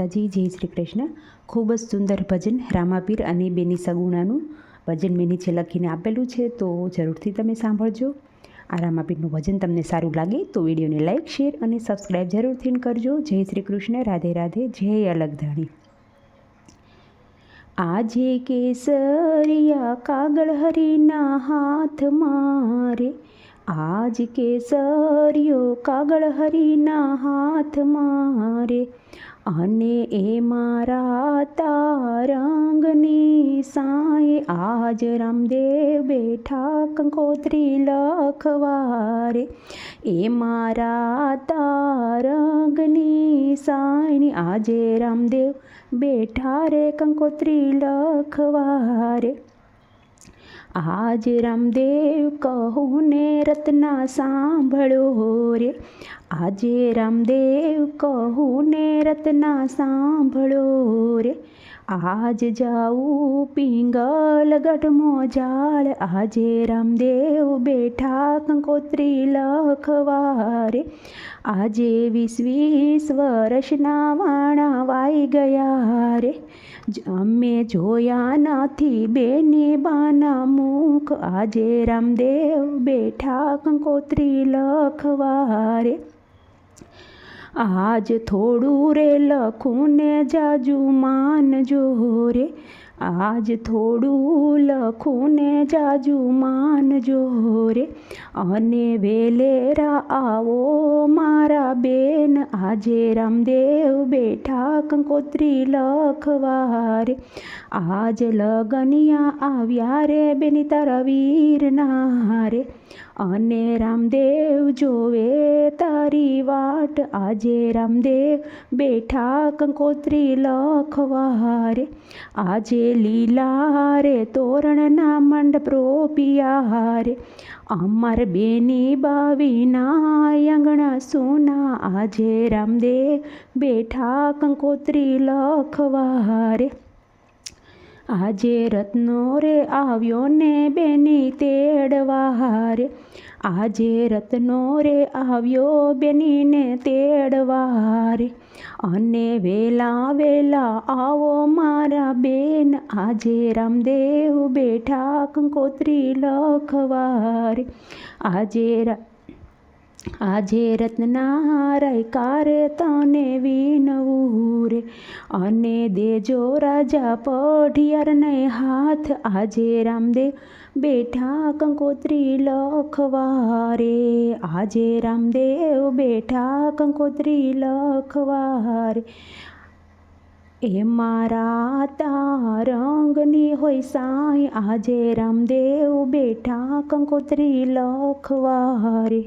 માતાજી, જય શ્રી કૃષ્ણ. ખૂબ જ સુંદર ભજન રામાપીર અને બેની સગુણાનું ભજન મેં નીચે લખીને આપેલું છે, તો જરૂરથી તમે સાંભળજો. આ રામાપીરનું ભજન તમને સારું લાગે તો વિડીયોને લાઇક શેર અને સબસ્ક્રાઈબ જરૂરથી કરજો. જય શ્રી કૃષ્ણ, રાધે રાધે, જય અલગધાણી. આજે કેસરિયા કાગળ હરીના હાથ મારે, આજ કેસરિયો કાગળ હરીના હાથ મારે. અને એ મારા તારંગની સાંય આજ રામદેવ બેઠા કંકોત્રી લખવારે. એ મારા તારંગની સાંયની આજે રામદેવ બેઠા રે કંકોત્રી લખવારે. આજ રામદેવ કહું ને રત્ના સાંભળો રે. આજે રામદેવ કહું ને રત્ના સાંભળો રે. આજ જાઉં પિંગલ ગઢમો જાળ આજે રામદેવ બેઠા કંકોત્રી લખવા રે. આજે વીસ વીસ વર્ષના વાણા વાઈ ગયા રે. અમે જોયા નથી બેની બાના મુખ આજે રામદેવ બેઠા કંકોત્રી લખવારે. આજ થોડું રે લખું ને જાજુ માનજો રે આજ થોડું લખું ને જાજુ માનજો રે અને વેલેરા આવો આજે રામદેવ બેઠા કંકોત્રી લખવારે આજ લગનિયા આવ્યા રે બેની તારા વીરના અને રામદેવ જોવે તારી વાટ આજે રામદેવ બેઠા કંકોત્રી લખવારે આજે લીલા રે તોરણના મંડપ રોપિયા રે અમાર બેની બાવીના આંગણા સોના આજે રામદેવ બેઠા કંકોત્રી લખવારે. આજે રત્નો રે આવ્યો ને બેની તેડવા રે આજે રત્નો રે આવ્યો બેનીને તેડવા રે અને વેલા વેલા આવો મારા બેન, આજે રામદેવ બેઠા કંકોત્રી લખવા રે આજે આજે રત્નારાય કારે તને વિનવું રે અને દેજો રાજા પઢિયારને હાથ આજે રામદેવ બેઠા કંકોત્રી લખવા રે આજે રામદેવ બેઠા કંકોત્રી લખવા રે એ મારા તારંગની હોય સાંઈ, આજે રામદેવ બેઠા કંકોત્રી લખવા રે